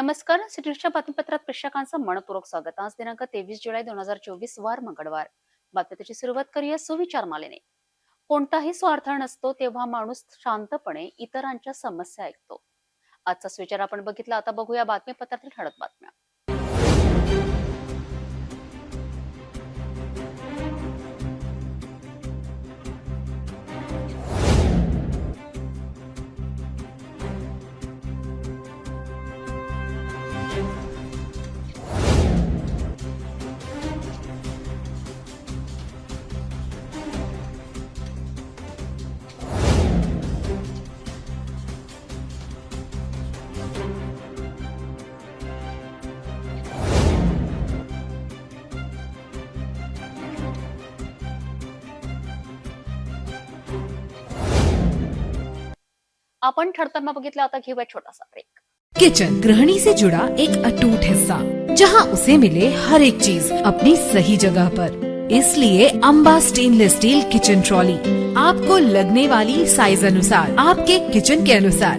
नमस्कार सिटीच्या बातमीपत्रात प्रेक्षकांचं मनपूर्वक स्वागत. आज दिनांक तेवीस जुलै दोन हजार चोवीस वार मंगळवार. बातमीची सुरुवात करूया सुविचार मालेने. कोणताही स्वार्थ नसतो तेव्हा माणूस शांतपणे इतरांच्या समस्या ऐकतो. आजचा सुविचार आपण बघितला आता बघूया बातमीपत्रातील ठळक बातम्या. आपण ठरताना बघितलं आता घेऊया छोटासा ब्रेक किचन गृहिणी से जुड़ा एक अटूट हिस्सा, जहाँ उसे मिले हर एक चीज़ अपनी सही जगह पर. इसलिए Amba stainless steel kitchen trolley आपको लगने वाली साइज़ अनुसार, आपके किचन के अनुसार.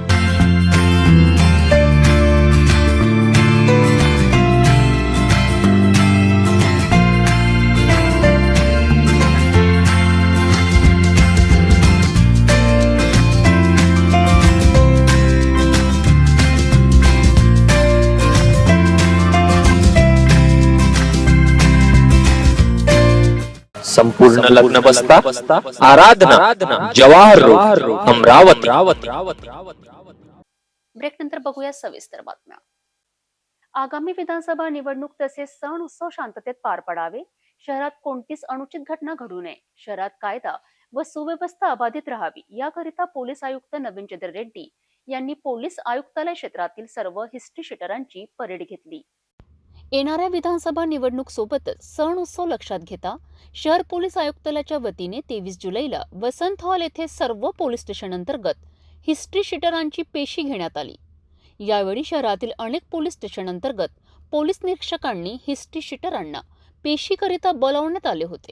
संपूर्ण लग्न बसता? आराधना जवाहर रोड अमरावती. ब्रेक नंतर बघूया सविस्तर बातम्या. आगामी विधानसभा निवडणूक तसेच सण उत्सव शांततेत पार पडावे. शहरात कोणतीच अनुचित घटना घडू नये. शहरात कायदा व सुव्यवस्था अबाधित राहावी याकरिता पोलीस आयुक्त नवीन चंद्र रेड्डी यांनी पोलीस आयुक्तालय क्षेत्रातील सर्व हिस्ट्री शीटरांची परेड घेतली. येणाऱ्या विधानसभा निवडणूक सोबतच सण उत्सव लक्षात घेता शहर पोलीस आयुक्तालयाच्या वतीने तेवीस जुलैला वसंत हॉल येथे सर्व पोलीस स्टेशन अंतर्गत हिस्ट्री शिटरांची पेशी घेण्यात आली. यावेळी शहरातील अनेक पोलीस स्टेशन अंतर्गत पोलीस निरीक्षकांनी हिस्ट्री शिटरांना पेशीकरिता बोलावण्यात आले होते.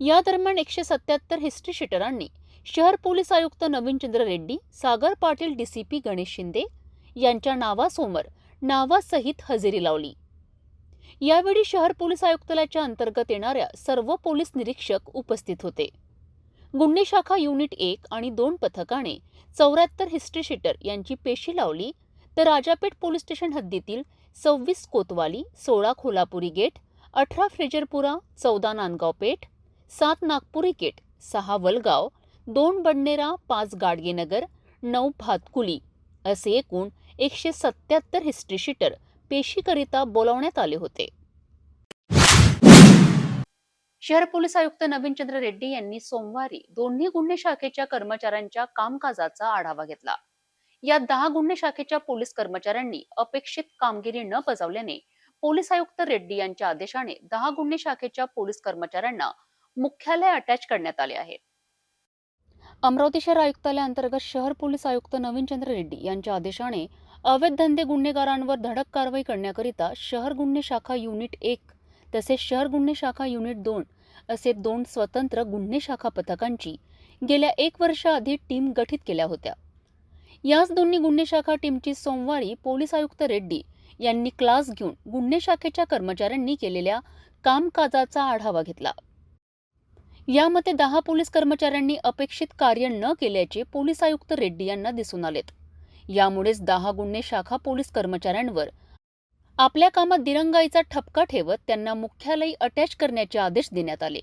या दरम्यान एकशे सत्याहत्तर हिस्ट्री शिटरांनी शहर पोलीस आयुक्त नवीनचंद्र रेड्डी सागर पाटील डीसीपी गणेश शिंदे यांच्या नावासमोर नावासहित हजेरी लावली. यावेळी शहर पोलीस आयुक्तालयाच्या अंतर्गत येणाऱ्या सर्व पोलीस निरीक्षक उपस्थित होते. गुन्हे शाखा युनिट एक आणि दोन पथकाने चौऱ्याहत्तर हिस्ट्री शीटर यांची पेशी लावली तर राजापेठ पोलीस स्टेशन हद्दीतील सव्वीस कोतवाली सोळा खोलापुरी गेट अठरा फ्रेजरपुरा चौदा नांदगाव पेठ सात नागपुरी गेट सहा वलगाव दोन बडनेरा पाच गाडगेनगर नऊ भातकुली असे एकूण एकशे सत्याहत्तर हिस्ट्री शीटर पेशीकरिता बोलावण्यात आले होते. शहर पोलीस आयुक्त नवीनचंद्र रेड्डी यांनी सोमवारी दोन्ही गुन्हे शाखेच्या कर्मचाऱ्यांच्या कामकाजाचा आढावा घेतला. या दहा गुन्हे शाखेच्या पोलीस कर्मचाऱ्यांनी अपेक्षित कामगिरी न बजावल्याने पोलीस आयुक्त रेड्डी यांच्या आदेशाने दहा गुन्हे शाखेच्या पोलीस कर्मचाऱ्यांना मुख्यालय अटॅच करण्यात आले आहे. अमरावती शहर आयुक्तालयाअंतर्गत शहर पोलीस आयुक्त नवीनचंद्र रेड्डी यांच्या आदेशाने अवैध धंदे गुन्हेगारांवर धडक कारवाई करण्याकरिता शहर गुन्हे शाखा युनिट एक तसेच शहर गुन्हे शाखा युनिट दोन असे दोन स्वतंत्र गुन्हे शाखा पथकांची गेल्या एक वर्षाआधी टीम गठीत केल्या होत्या. याच दोन्ही गुन्हे शाखा टीमची सोमवारी पोलीस आयुक्त रेड्डी यांनी क्लास घेऊन गुन्हे शाखेच्या कर्मचाऱ्यांनी केलेल्या कामकाजाचा आढावा घेतला. यामध्ये दहा पोलीस कर्मचाऱ्यांनी अपेक्षित कार्य न केल्याचे पोलीस आयुक्त रेड्डी यांना दिसून आलेत. यामुळेच दहा शाखा पोलीस कर्मचाऱ्यांवर. आपल्या कामात दिरंगाईचा ठपका ठेवत त्यांना मुख्यालयी अटॅच करण्याचे आदेश देण्यात आले.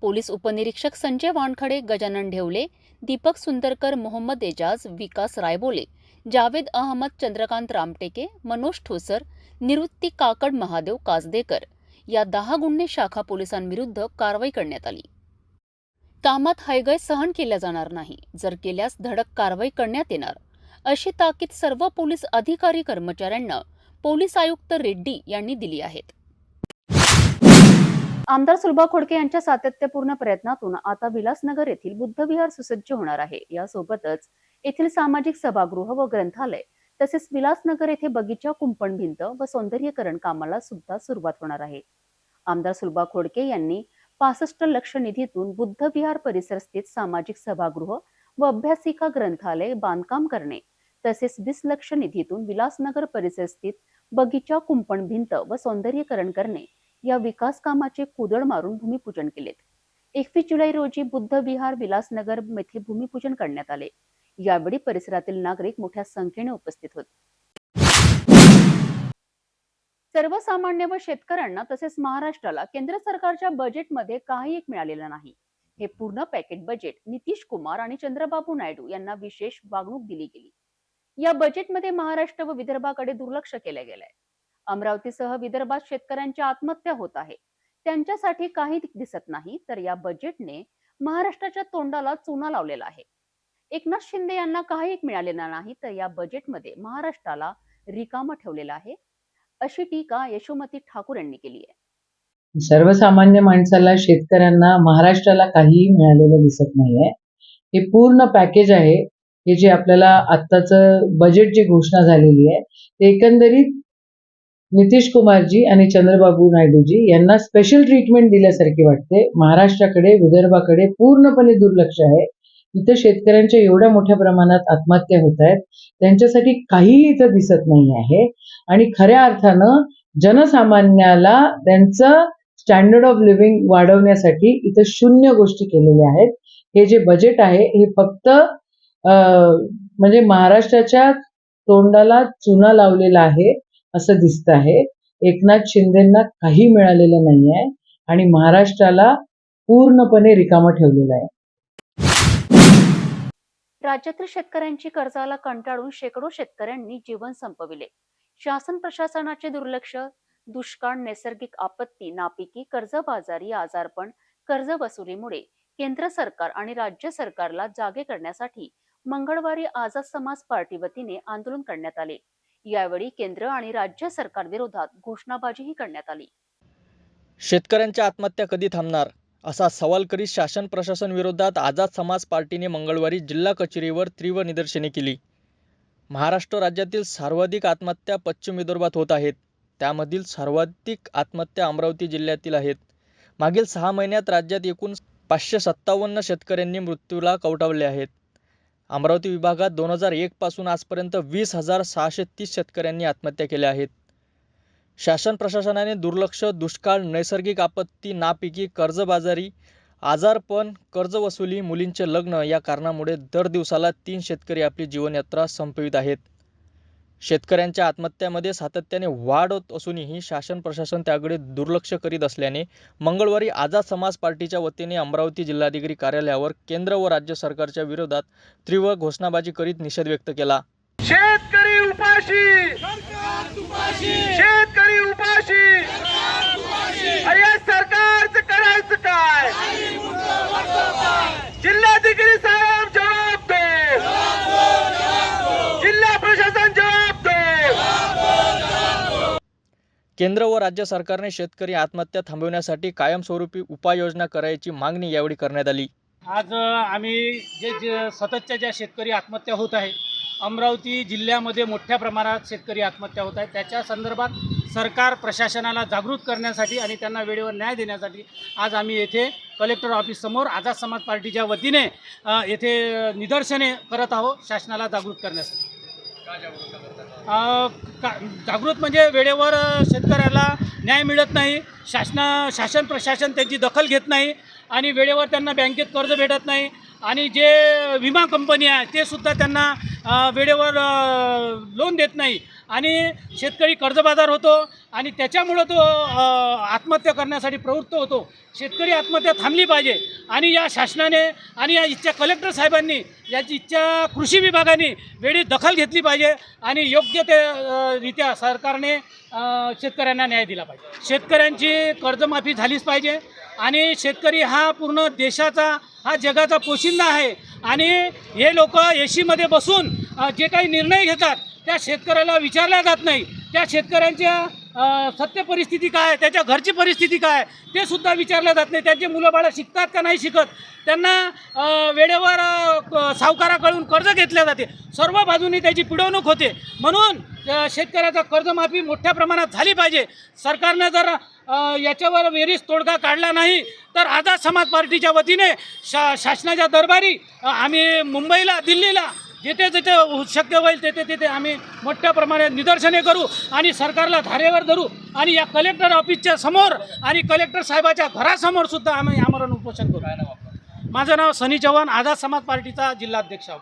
पोलीस उपनिरीक्षक संजय वानखडे गजानन ढेवले दीपक सुंदरकर मोहम्मद एजाज विकास रायबोले जावेद अहमद चंद्रकांत रामटेके मनोज ठोसर निवृत्ती काकड महादेव कासदेकर या दहा गुन्हे शाखा पोलिसांविरुद्ध कारवाई करण्यात आली. कामात हयगय सहन केल्या जाणार नाही. जर केल्यास धडक कारवाई करण्यात येणार. अशी ताकीद सर्व पोलीस अधिकारी कर्मचाऱ्यांना पोलीस आयुक्त रेड्डी यांनी दिली आहेत. आमदार सुलभा खोडके यांच्या सातत्यपूर्ण प्रयत्नातून आता विलासनगर येथील बुद्धविहार सुसज्ज होणार आहे. यासोबतच येथील सामाजिक सभागृह व ग्रंथालय तसेच विलासनगर येथे बगीचा कुंपण भिंत व सौंदर्यीकरण कामाला सुद्धा सुरुवात होणार आहे. आमदार सुलभा खोडके यांनी पासष्ट लक्ष निधीतून बुद्धविहार परिसर स्थित सामाजिक सभागृह व अभ्यासिका ग्रंथालय बांधकाम करणे तसेच वीस लक्ष निधीतून विलासनगर परिसर स्थित बगीचा कुंपण भिंत व सौंदर्यीकरण करणे या विकास कामाचे कुदळ मारून भूमिपूजन केलेत. एकवीस जुलै रोजी बुद्ध विहार विलासनगर येथे भूमिपूजन करण्यात आले. यावेळी परिसरातील नागरिक मोठ्या संख्येने उपस्थित होते. सर्वसामान्य व शेतकऱ्यांना तसेच महाराष्ट्राला केंद्र सरकारच्या बजेटमध्ये काही एक मिळालेलं नाही. हे पूर्ण पॅकेट बजेट नितीश कुमार आणि चंद्रबाबू नायडू यांना विशेष वागणूक दिली गेली. या बजेटमध्ये महाराष्ट्र व विदर्भाकडे दुर्लक्ष केलं गेलंय. अमरावतीसह विदर्भात शेतकऱ्यांच्या आत्महत्या होत आहे. त्यांच्यासाठी काही दिसत नाही तर या बजेटने महाराष्ट्राच्या तोंडाला चुना लावलेला आहे. एकनाथ शिंदे यांना काही एक मिळालेलं नाही तर या बजेटमध्ये महाराष्ट्राला रिकामा ठेवलेलं आहे. अशी टीका यशोमती ठाकूर यांनी केली आहे. सर्वसामान्य माणसाला शेतकऱ्यांना महाराष्ट्राला काहीही मिळालेलं दिसत नाहीये. हे पूर्ण पॅकेज आहे. हे जे आपल्याला आत्ताचं बजेट जी घोषणा झालेली आहे ते एकंदरीत नितीश कुमारजी आणि चंद्रबाबू नायडूजी यांना स्पेशल ट्रीटमेंट दिल्यासारखी वाटते. महाराष्ट्राकडे विदर्भाकडे पूर्णपणे दुर्लक्ष आहे. इथं शेतकऱ्यांच्या एवढ्या मोठ्या प्रमाणात आत्महत्या होत आहेत. त्यांच्यासाठी काहीही इथं दिसत नाही आहे. आणि खऱ्या अर्थानं जनसामान्याला त्यांचं स्टँडर्ड ऑफ लिव्हिंग वाढवण्यासाठी इथं शून्य गोष्टी केलेल्या आहेत. हे जे बजेट आहे हे फक्त म्हणजे महाराष्ट्राच्या तोंडाला चुना लावलेला आहे असं दिसत आहे. एकनाथ शिंदेना काही मिळालेलं नाही आहे आणि महाराष्ट्राला पूर्णपणे रिकामं ठेवलेलं आहे. राज्यातील शेतकऱ्यांची कर्जाला कंटाळून शेकडो शेतकऱ्यांनी जीवन संपविले. शासन प्रशासनाचे दुर्लक्ष दुष्काळ नैसर्गिक आपत्ती नापिकी कर्जबाजारी आजारपण कर्ज वसुलीमुळे केंद्र सरकार आणि राज्य सरकारला जागे करण्यासाठी मंगळवारी आझाद समाज पार्टी वतीने आंदोलन करण्यात आले. यावेळी केंद्र आणि राज्य सरकार विरोधात घोषणाबाजीही करण्यात आली. शेतकऱ्यांच्या आत्महत्या कधी थांबणार? असा सवाल करीत शासन प्रशासन विरोधात आझाद समाज पार्टीने मंगळवारी जिल्हा कचेरीवर तीव्र निदर्शने केली. महाराष्ट्र राज्यातील सर्वाधिक आत्महत्या पश्चिम विदर्भात होत आहेत. त्यामधील सर्वाधिक आत्महत्या अमरावती जिल्ह्यातील आहेत. मागील सहा महिन्यात राज्यात एकूण पाचशे सत्तावन्न शेतकऱ्यांनी मृत्यूला कवटावले आहेत. अमरावती विभागात दोन हजार एकपासून आजपर्यंत वीस हजार सहाशे तीस शेतकऱ्यांनी आत्महत्या केल्या आहेत. शासन प्रशासनाने दुर्लक्ष दुष्काळ नैसर्गिक आपत्ती नापिकी कर्जबाजारी आजारपण कर्जवसुली मुलींचे लग्न या कारणामुळे दर दिवसाला तीन शेतकरी आपली जीवनयात्रा संपवित आहेत. शेतकऱ्यांच्या आत्महत्यामध्ये सातत्याने वाढ होत असूनही शासन प्रशासन त्याकडे दुर्लक्ष करीत असल्याने मंगळवारी आझाद समाज पार्टीच्या वतीने अमरावती जिल्हाधिकारी कार्यालयावर केंद्र व राज्य सरकारच्या विरोधात तीव्र घोषणाबाजी करीत निषेध व्यक्त केला. शेतकरी उपाशी! शेतकरी उपाशी! अरे सरकारचं करायचं काय? जिल्हाधिकारी साहेब! केंद्र व राज्य सरकारने शेतकरी आत्महत्या थांबवण्यासाठी कायमस्वरूपी उपाययोजना करायची मागणी यावेळी करण्यात आली. आज आम्ही जे जे सततच्या ज्या शेतकरी आत्महत्या होत आहे अमरावती जिल्ह्यामध्ये मोठ्या प्रमाणात शेतकरी आत्महत्या होत आहेत त्याच्या संदर्भात सरकार प्रशासनाला जागृत करण्यासाठी आणि त्यांना वेळेवर न्याय देण्यासाठी आज आम्ही येथे कलेक्टर ऑफिससमोर आझाद समाज पार्टीच्या वतीने येथे निदर्शने करत आहोत शासनाला जागृत करण्यासाठी. अ, का जागृत म्हणजे वेळेवर शेतकऱ्याला न्याय मिळत नाही शासना शासन प्रशासन त्यांची दखल घेत नाही आणि वेळेवर त्यांना बँकेत कर्ज भेटत नाही आणि जे विमा कंपनी आहे ते सुद्धा त्यांना वेळेवर लोन देत नाही. आणि शेतकरी कर्जबाजार होतो आणि त्याच्यामुळं तो आत्महत्या करण्यासाठी प्रवृत्त होतो. शेतकरी आत्महत्या थांबली पाहिजे. आणि या शासनाने आणि या इच्छा कलेक्टर साहेबांनी याची इच्छा कृषी विभागाने वेळी दखल घेतली पाहिजे आणि योग्य ते रित्या सरकारने शेतकऱ्यांना न्याय दिला पाहिजे. शेतकऱ्यांची कर्जमाफी झालीच पाहिजे आणि शेतकरी हा पूर्ण देशाचा हा जगाचा पोशिंदा आहे. आणि हे लोक एशीमध्ये बसून जे काही निर्णय घेतात त्या शेतकऱ्याला विचारल्या जात नाही. त्या शेतकऱ्यांच्या सत्य परिस्थिती काय आहे? त्याच्या घरची परिस्थिती काय ते सुद्धा विचारल्या जात नाही. त्यांचे मुलं बाळं शिकतात का नाही शिकत? त्यांना वेळेवर क- सावकाराकडून कर्ज घेतले जाते. सर्व बाजूनी त्याची पिडवणूक होते. म्हणून शेतकऱ्याचा कर्जमाफी मोठ्या प्रमाणात झाली पाहिजे. सरकारनं जर याच्यावर वेरीस तोडगा काढला नाही तर आझाद समाज पार्टीच्या वतीने शा शासनाच्या दरबारी आम्ही मुंबईला दिल्लीला जिथे जिथे शक्य होईल तेथे तिथे आम्ही मोठ्या प्रमाणात निदर्शने करू आणि सरकारला धारेवर धरू आणि या कलेक्टर ऑफिसच्या समोर आणि कलेक्टर साहेबाच्या घरासमोर सुद्धा आम्ही आमरण उपोषण करू. माझं नाव सनी चव्हाण आझाद समाज पार्टीचा जिल्हाध्यक्ष आहोत.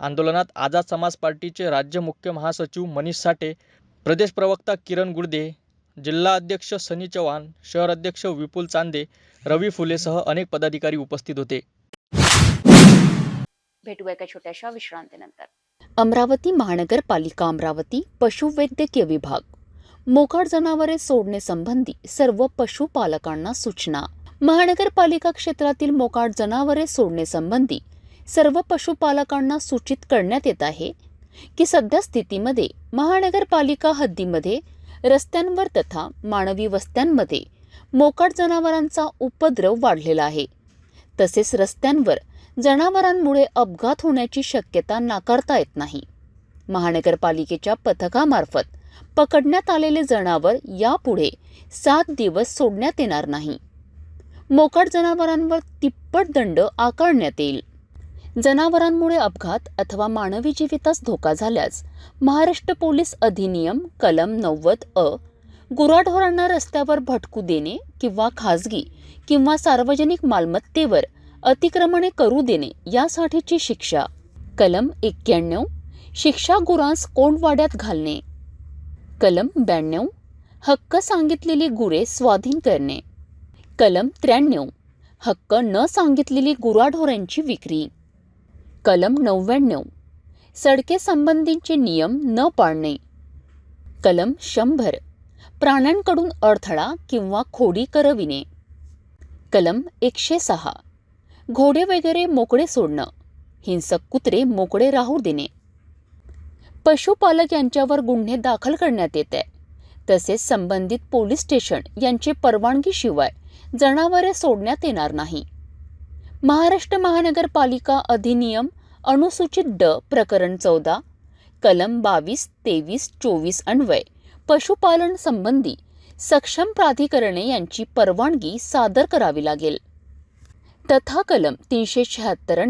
आंदोलनात आझाद समाज पार्टीचे राज्य मुख्य महासचिव मनीष साठे प्रदेश प्रवक्ता किरण गुडदे जिल्हा अध्यक्ष सनी चव्हाण शहर अध्यक्ष विपुल चांदे रवी फुलेसह अनेक पदाधिकारी उपस्थित होते. भेटूया एका छोट्याशा विश्रांतीनंतर. अमरावती महानगरपालिका अमरावती पशुवैद्यकीय विभाग. मोकाट जनावरे सोडणे संबंधी सर्व पशुपालकांना सूचना. महानगरपालिका क्षेत्रातील मोकाट जनावरे सोडणे संबंधी सर्व पशुपालकांना सूचित करण्यात येत आहे की सध्या स्थितीमध्ये महानगरपालिका हद्दीमध्ये रस्त्यांवर तथा मानवी वस्त्यांमध्ये मोकाट जनावरांचा उपद्रव वाढलेला आहे. तसेच रस्त्यांवर जनावरांमुळे अपघात होण्याची शक्यता नाकारता येत नाही. महानगरपालिकेच्या पथकामार्फत पकडण्यात आलेले जनावर यापुढे सात दिवस सोडण्यात येणार नाही. मोकाट जनावरांवर तिप्पट दंड आकारण्यात येईल. जनावरांमुळे अपघात अथवा मानवी जीवितास धोका झाल्यास महाराष्ट्र पोलीस अधिनियम कलम नव्वद अ गुराढोरांना रस्त्यावर भटकू देणे किंवा खाजगी किंवा सार्वजनिक मालमत्तेवर अतिक्रमणे करू देणे यासाठीची शिक्षा. कलम एक्क्याण्णव. शिक्षा गुरांस कोंडवाड्यात घालणे. कलम ब्याण्णव. हक्क सांगितलेली गुरे स्वाधीन करणे. कलम त्र्याण्णव. हक्क न सांगितलेली गुराढोरांची विक्री. कलम नव्याण्णव. सडकेसंबंधीचे नियम न पाळणे. कलम शंभर. प्राण्यांकडून अडथळा किंवा खोडी करविणे. कलम एकशे सहा. घोडे वगैरे मोकळे सोडणं हिंसक कुत्रे मोकळे राहू देणे. पशुपालक यांच्यावर गुन्हे दाखल करण्यात येत आहे तसेच संबंधित पोलीस स्टेशन यांची परवानगीशिवाय जनावरे सोडण्यात येणार नाही. महाराष्ट्र महानगरपालिका अधिनियम अनुसूचित ड प्रकरण चौदा कलम बावीस तेवीस चोवीस अन्वय पशुपालन संबंधी सक्षम प्राधिकरणे यांची परवानगी सादर करावी लागेल. तथा कलम तीनशे शहात्तर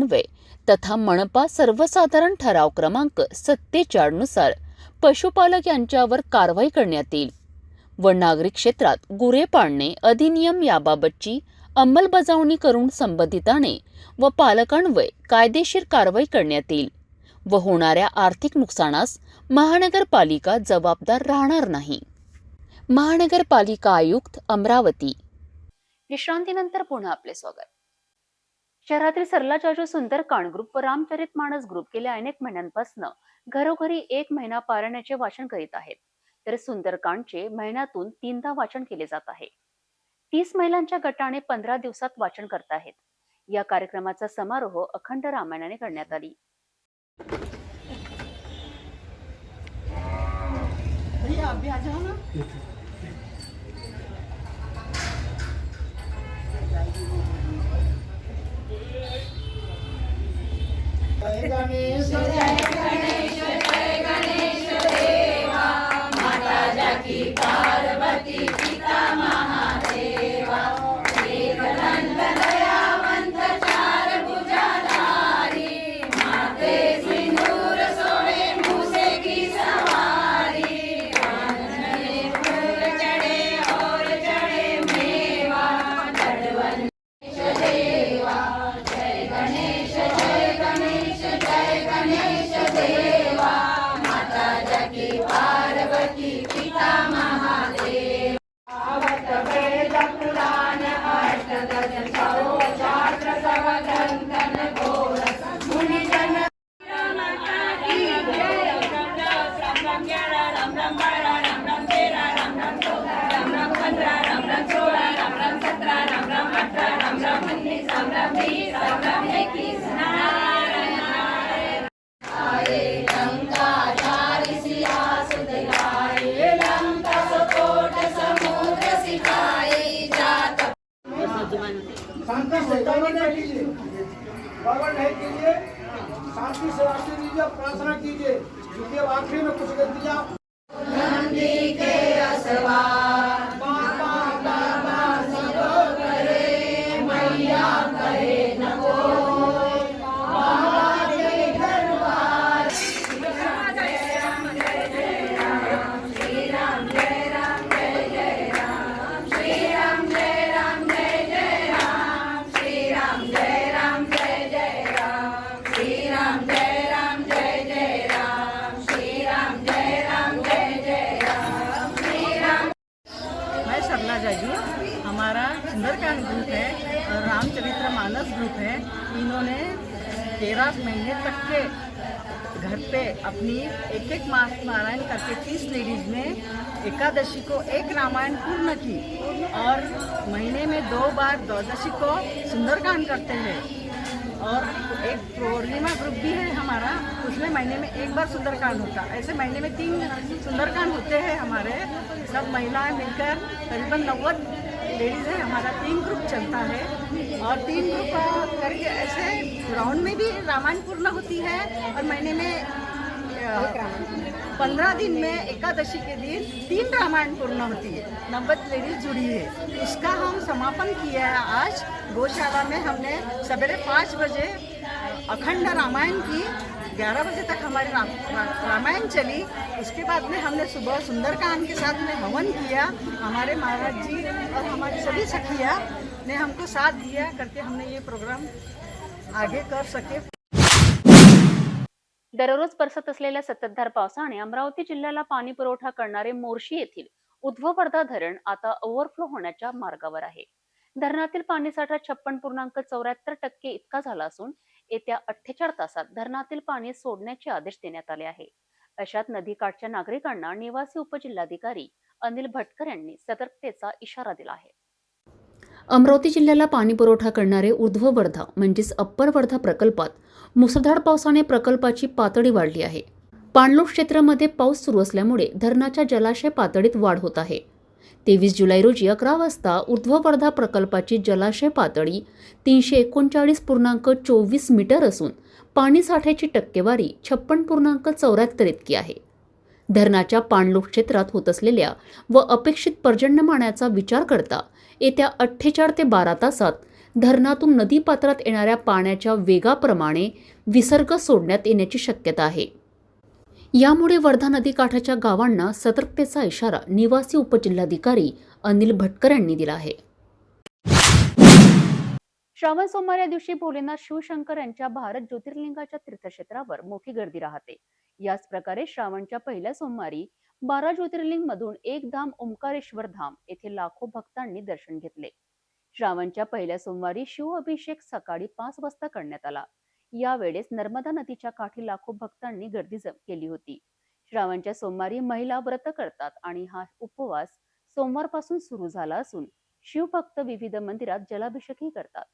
तथा मनपा सर्वसाधारण ठराव क्रमांक सत्तेचाळनुसार पशुपालक यांच्यावर कारवाई करण्यात येईल. व नागरिक क्षेत्रात गुरे पाळणे अधिनियम याबाबतची अंमलबजावणी करून संबंधिताने व पालकांवर कायदेशीर कारवाई करण्यात येईल व होणाऱ्या आर्थिक नुकसानास महानगरपालिका जबाबदार राहणार नाही. महानगरपालिका आयुक्त अमरावती. विश्रांतीनंतर पुन्हा आपले स्वागत. शहरातील सरला चाचू सुंदरकांड ग्रुप व रामचरित माणस ग्रुप गेल्या अनेक महिन्यांपासून घरोघरी एक महिना पारायणाचे वाचन करीत आहेत. तर सुंदरकांडचे महिन्यातून तीनदा वाचन केले जात आहे. तीस महिलांच्या गटाने पंधरा दिवसात वाचन करत आहेत. या कार्यक्रमाचा समारोह अखंड रामायणाने करण्यात आली. Ainda a mesa. भगवान नहीं कीजिए शांति से राष्ट्रीय दीजिए प्रार्थना कीजिए। क्योंकि अब आखिरी में कुछ गलतियाँ पे अपनी एक एक मास नारायण करके तीस लेडीज़ ने एकादशी को एक रामायण पूर्ण की और महीने में दो बार द्वादशी को सुंदरकांड करते हैं। और एक पूर्णिमा ग्रुप भी है हमारा, उसमें महीने में एक बार सुंदरकांड होता ऐसे महीने में तीन सुंदरकांड होते हैं हमारे। सब महिलाएँ मिलकर करीबन नव्वद लेडीज़ है। हमारा तीन ग्रुप चलता है। और तीन ग्रुप करके ऐसे राउंड में भी रामायण पूर्ण होती है और महीने में पंद्रह दिन में एकादशी के दिन तीन रामायण पूर्ण होती है नब्बे लेडीज़ जुड़ी है उसका हम समापन किया है आज. गौशाला में हमने सवेरे पाँच बजे अखंड रामायण की ग्यारह बजे तक हमारी रा, रा, रामायण चली. उसके बाद में हमने सुबह सुंदरकांड के साथ में हवन किया. हमारे महाराज जी और हमारी सभी सखिया ने हमको साथ दिया करके हमने ये प्रोग्राम आगे कर सके. दररोज बरसत असलेल्या सततधार पावसाने अमरावती जिल्ह्याला पाणी पुरवठा करणारे मोर्शी येथील उध्ववर्धा धरण आता ओव्हरफ्लो होण्याच्या मार्गावर आहे. धरणातील पाणीसाठा छप्पन पूर्णांक चौऱ्याहत्तर टक्के इतका झाला असून येत्या अठ्ठेचाळ तासात धरणातील पाणी सोडण्याचे आदेश देण्यात आले आहे. अशात नदीकाठच्या नागरिकांना निवासी उपजिल्हाधिकारी अनिल भटकर यांनी सतर्कतेचा इशारा दिला आहे. अमरावती जिल्ह्याला पाणी पुरवठा करणारे ऊर्ध्व वर्धा म्हणजेच अप्पर वर्धा प्रकल्पात मुसळधार पावसाने प्रकल्पाची पातळी वाढली आहे. पाणलोट क्षेत्रामध्ये पाऊस सुरू असल्यामुळे धरणाच्या जलाशय पातळीत वाढ होत आहे. तेवीस जुलै रोजी अकरा वाजता ऊर्ध्व वर्धा प्रकल्पाची जलाशय पातळी तीनशे एकोणचाळीस पूर्णांक चोवीस मीटर असून पाणीसाठ्याची टक्केवारी छप्पन पूर्णांक चौऱ्याहत्तर इतकी आहे. धरणाच्या पाणलोट क्षेत्रात होत असलेल्या व अपेक्षित पर्जन्यमानाचा विचार करता येत्या अठ्ठेचाळ ते बारा तासात धरणातून नदीपात्रात येणाऱ्या पाण्याच्या वेगाप्रमाणे विसर्ग सोडण्यात येण्याची शक्यता आहे. यामुळे वर्धा नदीकाठाच्या गावांना सतर्कतेचा इशारा निवासी उपजिल्हाधिकारी अनिल भटकर यांनी दिला आहे. श्रावण सोमवार या दिवशी भोलेनाथ शिवशंकर यांच्या भारत ज्योतिर्लिंगाच्या तीर्थक्षेत्रावर मोठी गर्दी राहते. याच प्रकारे श्रावणच्या पहिल्या सोमवारी बारा ज्योतिर्लिंग मधून एक धाम ओंकारेश्वर धाम येथे लाखो भक्तांनी दर्शन घेतले. श्रावणच्या पहिल्या सोमवारी शिव अभिषेक सकाळी पाच वाजता करण्यात आला. यावेळेस नर्मदा नदीच्या काठी लाखो भक्तांनी गर्दी केली होती. श्रावणच्या सोमवारी महिला व्रत करतात आणि हा उपवास सोमवारपासून सुरू झाला असून शिवभक्त विविध मंदिरात जलाभिषेकही करतात.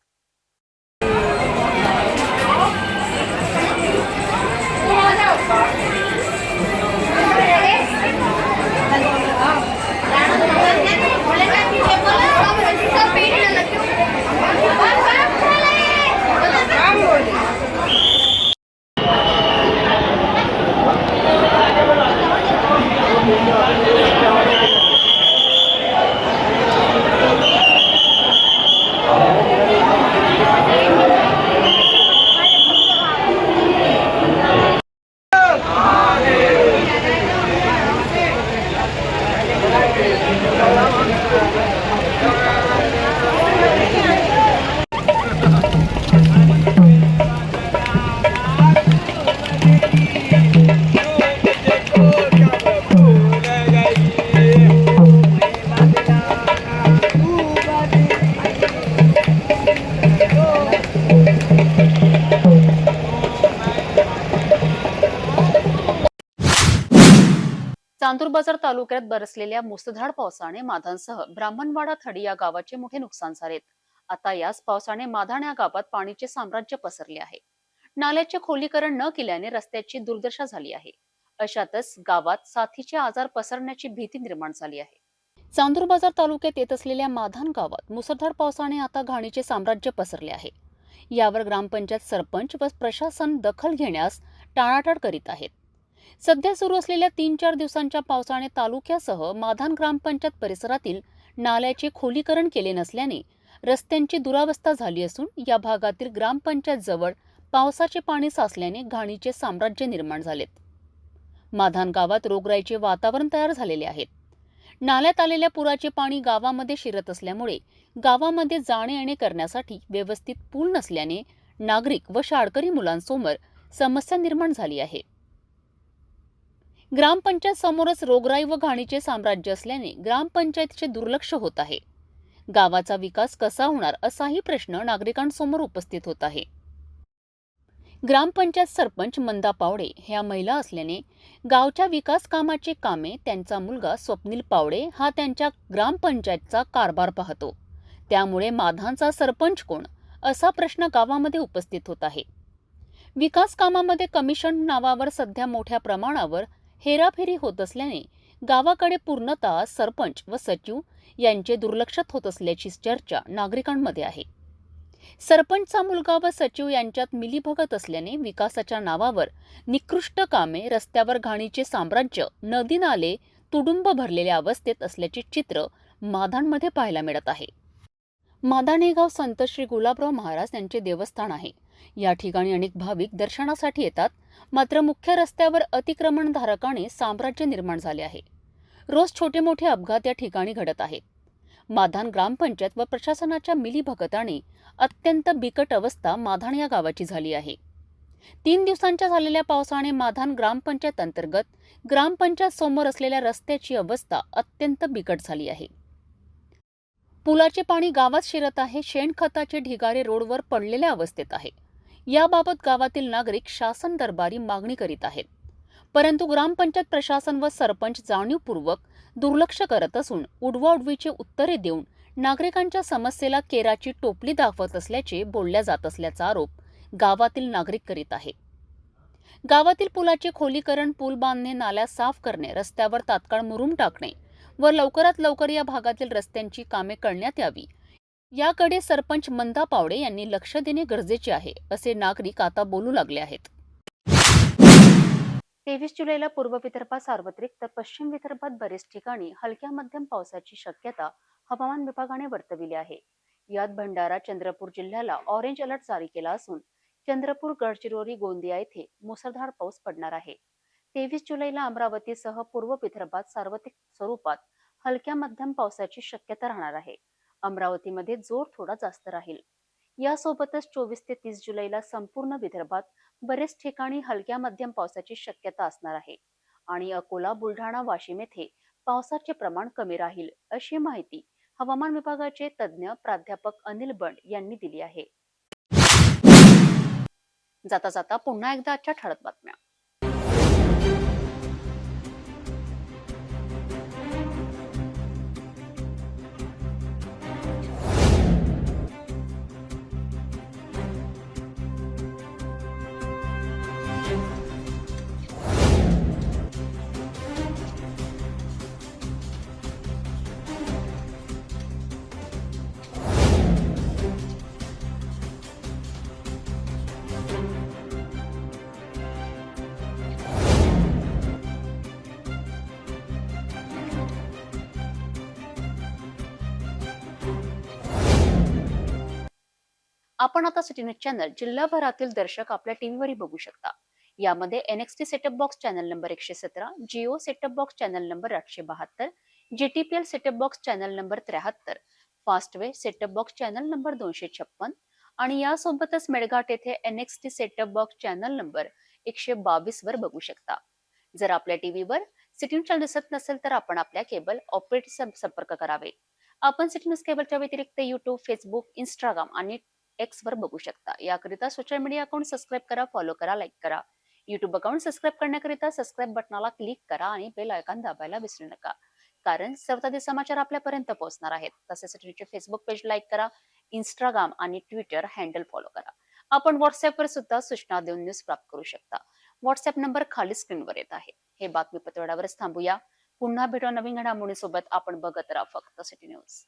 चांदूर बाजार तालुक्यात बरसलेल्या मुसळधार पावसाने माधानसह ब्राह्मणवाडा थडी या गावाचे मोठे नुकसान झालेत. आता याच पावसाने माधान या गावात पाणीचे साम्राज्य पसरले आहे. नाल्याचे खोलीकरण न केल्याने रस्त्याची दुर्दशा झाली आहे. अशातच गावात साथीचे आजार पसरण्याची भीती निर्माण झाली आहे. चांदूर बाजार तालुक्यात येत असलेल्या माधान गावात मुसळधार पावसाने आता घाणीचे साम्राज्य पसरले आहे. यावर ग्रामपंचायत सरपंच व प्रशासन दखल घेण्यास टाळाटाळ करीत आहेत. सध्या सुरू असलेल्या तीन चार दिवसांच्या पावसाने तालुक्यासह माधान ग्रामपंचायत परिसरातील नाल्याचे खोलीकरण केले नसल्याने रस्त्यांची दुरावस्था झाली असून या भागातील ग्रामपंचायत जवळ पावसाचे पाणी साचल्याने घाणीचे साम्राज्य निर्माण झालेत. माधान गावात रोगराईचे वातावरण तयार झालेले आहेत नाल्यात आलेल्या पुराचे पाणी गावामध्ये शिरत असल्यामुळे गावामध्ये जाणे येणे करण्यासाठी व्यवस्थित पूल नसल्याने नागरिक व शाळकरी मुलांसमोर समस्या निर्माण झाली आहे. ग्रामपंचायत समोरच रोगराई व घाणीचे साम्राज्य असल्याने ग्रामपंचायतीचे दुर्लक्ष होत आहे. गावाचा विकास कसा होणार असाही प्रश्न नागरिकांसमोर उपस्थित होत आहे. ग्रामपंचायत सरपंच मंदा पावडे ह्या महिला असल्याने गावच्या विकास कामाचे कामे त्यांचा मुलगा स्वप्नील पावडे हा त्यांच्या ग्रामपंचायतचा कारभार पाहतो. त्यामुळे माधांचा सरपंच कोण असा प्रश्न गावामध्ये उपस्थित होत आहे. विकास कामामध्ये कमिशन नावावर सध्या मोठ्या प्रमाणावर हेराफेरी होत असल्याने गावाकडे पूर्णतः सरपंच व सचिव यांचे दुर्लक्षात होत असल्याची चर्चा नागरिकांमध्ये आहे. सरपंचचा मुलगा व सचिव यांच्यात मिलीभगत असल्याने विकासाच्या नावावर निकृष्ट कामे रस्त्यावर घाणीचे साम्राज्य नदी नाले तुडुंब भरलेल्या अवस्थेत असल्याचे चित्र माधानमध्ये पाहायला मिळत आहे. मादान हे गाव संत श्री गुलाबराव महाराज यांचे देवस्थान आहे. या ठिकाणी अनेक भाविक दर्शनासाठी येतात मात्र मुख्य रस्त्यावर अतिक्रमणधारकाने साम्राज्य निर्माण झाले आहे. रोज छोटे मोठे अपघात या ठिकाणी घडत आहेत. माधान ग्रामपंचायत व प्रशासनाच्या मिलीभगताने अत्यंत बिकट अवस्था माधान या गावाची झाली आहे. तीन दिवसांच्या झालेल्या पावसाने माधान ग्रामपंचायत अंतर्गत ग्रामपंचायत समोर असलेल्या रस्त्याची अवस्था अत्यंत बिकट झाली आहे. पुलाचे पाणी गावात शिरत आहे शेणखताचे ढिगारे रोडवर पडलेल्या अवस्थेत आहे. याबाबत गावातील नागरिक शासन दरबारी मागणी करीत आहेत. परंतु ग्रामपंचायत प्रशासन व सरपंच जाणीवपूर्वक दुर्लक्ष करत असून उडवाउडवीचे उत्तरे देऊन नागरिकांच्या समस्येला केराची टोपली दाखवत असल्याचे बोलल्या जात असल्याचा आरोप गावातील नागरिक करीत आहे गावातील पुलाचे खोलीकरण पूल बांधणे नाल्या साफ करणे रस्त्यावर तात्काळ मुरूम टाकणे व लवकरात लवकर या भागातील रस्त्यांची कामे करण्यात यावी याकडे सरपंच मंदा पावडे यांनी लक्ष देणे गरजेचे आहे असे नागरिक आता बोलू लागले आहेत. तेवीस जुलैला पूर्व विदर्भात सार्वत्रिक तर पश्चिम विदर्भात बरेच ठिकाणी हलक्या मध्यम पावसाची शक्यता हवामान विभागाने वर्तविली आहे. यात भंडारा चंद्रपूर जिल्ह्याला ऑरेंज अलर्ट जारी केला असून चंद्रपूर गडचिरोली गोंदिया येथे मुसळधार पाऊस पडणार आहे. तेवीस जुलैला अमरावतीसह पूर्व विदर्भात सार्वत्रिक स्वरूपात हलक्या मध्यम पावसाची शक्यता राहणार आहे. अमरावतीमध्ये जोर थोडा जास्त राहील. यासोबतच चोवीस ते तीस जुलैला संपूर्ण विदर्भात बरेच ठिकाणी हलक्या मध्यम पावसाची शक्यता असणार आहे आणि अकोला बुलढाणा वाशिम येथे पावसाचे प्रमाण कमी राहील अशी माहिती हवामान विभागाचे तज्ज्ञ प्राध्यापक अनिल बंड यांनी दिली आहे. जाता जाता पुन्हा एकदा आजच्या ठळक बातम्या. आपण आता सिटीनेट चॅनल जिल्हाभरातील दर्शक आपल्या टीव्हीवरही बघू शकता. यामध्ये NXT setup box channel number एकशे सतरा Jio setup box channel number आठशे बहात्तर GTPL setup box channel number त्र्याहत्तर Fastway setup box channel number दोनशे छप्पन आणि यासोबतच मेळघाट येथे NXT setup box channel number एकशे बावीस वर बघू शकता. जर आपल्या टीव्हीवर सिटी चॅनल दिसत नसेल तर आपण आपल्या केबल ऑपरेटर संपर्क करावे. आपण सिटीनस केबलच्या व्यतिरिक्त युट्यूब फेसबुक इंस्टाग्राम आणि एक्स वर बघू शकता. याकरिता सोशल मीडिया अकाउंट सबस्क्राईब करा फॉलो करा लाईक करा. युट्यूब अकाउंट सबस्क्राईब करण्याकरिता सबस्क्राईब बटनाला क्लिक करा आणि बेल आयकॉन दाबायला विसरू नका. कारण सर्वताधी समाचार आपल्यापर्यंत पोहोचणार आहेत. तसेच ट्विटर फेसबुक पेज लाईक करा इंस्टाग्राम आणि ट्विटर हँडल फॉलो करा. आपण व्हॉट्सअपवर सुद्धा सूचना देऊन न्यूज प्राप्त करू शकता. व्हॉट्सअप नंबर खाली स्क्रीनवर येत आहे. हे बातमीपत्र थांबूया. पुन्हा भेटू नवीन घडामोडीसोबत आपण बघत राहा फक्त सिटी न्यूज